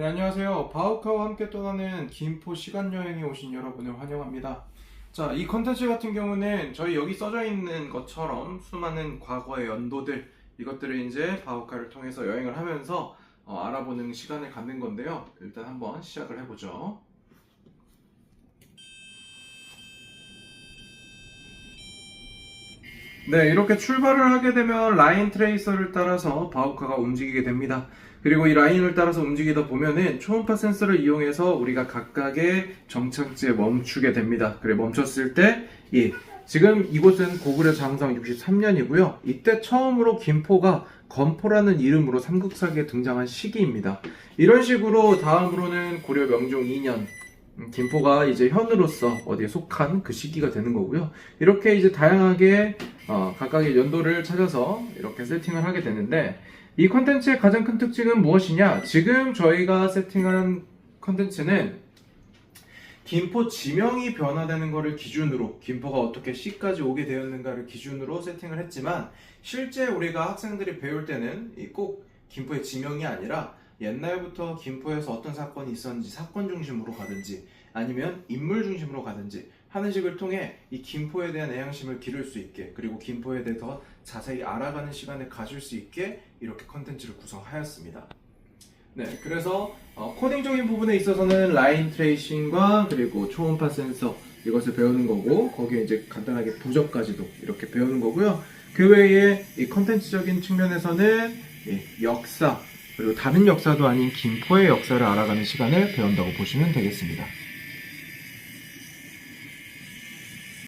네, 안녕하세요. 바우카와 함께 떠나는 김포 시간 여행에 오신 여러분을 환영합니다. 자, 이 컨텐츠 같은 경우는 저희 여기 써져 있는 것처럼 수많은 과거의 연도들, 이것들을 이제 바우카를 통해서 여행을 하면서 어, 알아보는 시간을 갖는 건데요. 일단 한번 시작을 해보죠. 네, 이렇게 출발을 하게 되면 라인 트레이서를 따라서 바우카가 움직이게 됩니다. 그리고 이 라인을 따라서 움직이다 보면은 초음파 센서를 이용해서 우리가 각각의 정착지에 멈추게 됩니다. 그래 멈췄을 때, 예, 지금 이곳은 고구려 장성 63년이고요. 이때 처음으로 김포가 건포라는 이름으로 삼국사기에 등장한 시기입니다. 이런 식으로 다음으로는 고려 명종 2년 음, 김포가 이제 현으로서 어디에 속한 그 시기가 되는 거고요. 이렇게 이제 다양하게 어, 각각의 연도를 찾아서 이렇게 세팅을 하게 되는데 이 컨텐츠의 가장 큰 특징은 무엇이냐? 지금 저희가 세팅한 컨텐츠는 김포 지명이 변화되는 것을 기준으로 김포가 어떻게 C까지 오게 되었는가를 기준으로 세팅을 했지만 실제 우리가 학생들이 배울 때는 이꼭 김포의 지명이 아니라 옛날부터 김포에서 어떤 사건이 있었는지 사건 중심으로 가든지 아니면 인물 중심으로 가든지 하는 식을 통해 이 김포에 대한 애향심을 기를 수 있게 그리고 김포에 대해 더 자세히 알아가는 시간을 가질 수 있게 이렇게 컨텐츠를 구성하였습니다. 네, 그래서 어, 코딩적인 부분에 있어서는 라인 트레이싱과 그리고 초음파 센서 이것을 배우는 거고 거기에 이제 간단하게 부적까지도 이렇게 배우는 거고요. 그 외에 이 컨텐츠적인 측면에서는 이 역사 그리고 다른 역사도 아닌 김포의 역사를 알아가는 시간을 배운다고 보시면 되겠습니다.